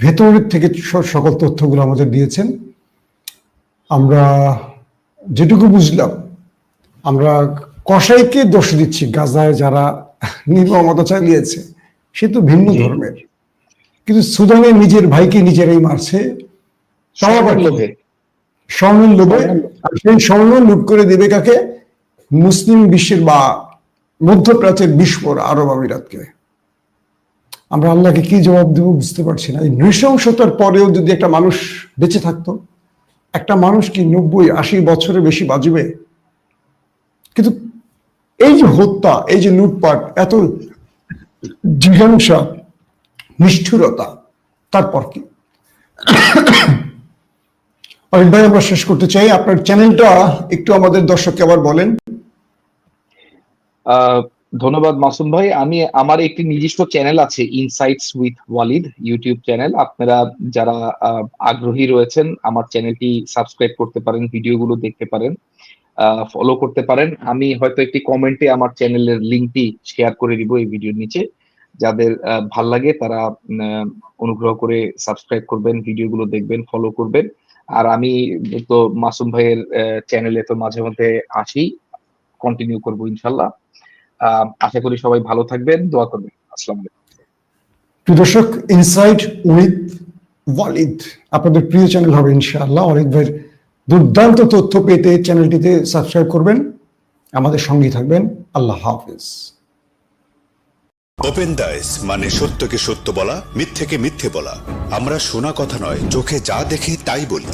ভেতরের থেকে সকল তথ্যগুলো আমাদের দিয়েছেন। আমরা যেটুকু বুঝলাম আমরা কসাইকে দোষ দিচ্ছি গাজায় যারা নির্মমতা চালিয়েছে সে তো ভিন্ন ধর্মের। কিন্তু সুদানে নিজের ভাইকে নিজেরাই মারছে কি? লোভে। স্বর্ণের লোভে? আর সেই স্বর্ণ লুট করে দেবে কাকে? মুসলিম বিশ্বের বা মধ্যপ্রাচ্যের বিস্ফোর আরব আমিরাতকে। আমরা আল্লাহকে কি জবাব দেবো বুঝতে পারছি না। এই নৃশংসতার পরেও যদি একটা মানুষ বেঁচে থাকতো, একটা মানুষ কি নব্বই, আশি বছরে বেশি বাঁচবে? কিন্তু এই যে হত্যা, এই যে লুটপাট, এত জিজ্ঞাসা নিষ্ঠুরতা, তারপর কি? অরিন ভাই, আমরা শেষ করতে চাই। আপনার চ্যানেলটা একটু আমাদের দর্শককে আবার বলেন। ধন্যবাদ মাসুম ভাই। আমি, আমার একটি নিজস্ব চ্যানেল আছে insights with Walid YouTube channel আপনারা যারা আগ্রহী রয়েছেন, আমার চ্যানেলটি সাবস্ক্রাইব করতে পারেন, ভিডিওগুলো দেখতে পারেন ফলো করতে পারেন। আমি হয়তো একটি কমেন্টে আমার চ্যানেলের লিঙ্কটি শেয়ার করে দিব এই ভিডিওর নিচে। যাদের ভালো লাগে তারা অনুগ্রহ করে সাবস্ক্রাইব করবেন, ভিডিওগুলো দেখবেন ফলো করবেন। আর আমি তো মাসুম ভাইয়ের চ্যানেলে তো মাঝে মধ্যে আসি কন্টিনিউ করব ইনশাল্লাহ। আশা করি সবাই ভালো থাকবেন দোয়া করবেন। আসসালামু আলাইকুম। দর্শক ইনসাইট উইথ ওয়ালিদ আপনাদের প্রিয় চ্যানেল হবে ইনশাআল্লাহ। অরিদ ভাইয়ের দুর্দান্ত তথ্য পেতে চ্যানেলটিতে সাবস্ক্রাইব করবেন। আমাদের সঙ্গেই থাকবেন। আল্লাহ হাফিজ। ওপেন দাইস মানে সত্যকে সত্য বলা মিথ্যেকে মিথ্যে বলা। আমরা শোনা কথা নয় চোখে যা দেখি তাই বলি।